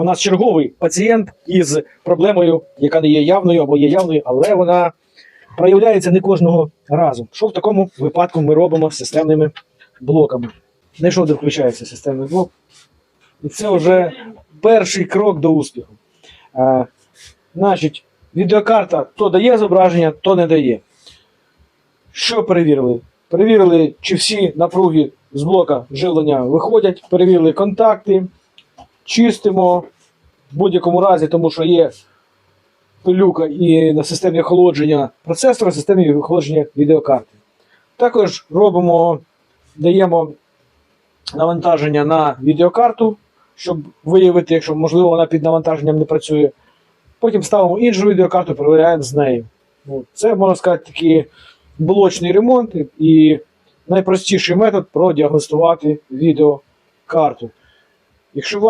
А в нас черговий пацієнт із проблемою, яка не є явною або є явною, але вона проявляється не кожного разу. Що в такому випадку ми робимо з системними блоками? Знайшов, де включається системний блок. І це вже перший крок до успіху. Е, значить, відеокарта то дає зображення, то не дає. Що перевірили? Перевірили, чи всі напруги з блока живлення виходять, перевірили контакти, чистимо в будь-якому разі, тому що є пилюка і на системі охолодження процесора, системі охолодження відеокарти. Також робимо, даємо навантаження на відеокарту, щоб виявити, якщо можливо вона під навантаженням не працює. Потім ставимо іншу відеокарту, перевіряємо з нею. Ну, Це, можна сказати, такий блочний ремонт і найпростіший метод продіагностувати відеокарту. Якщо у вас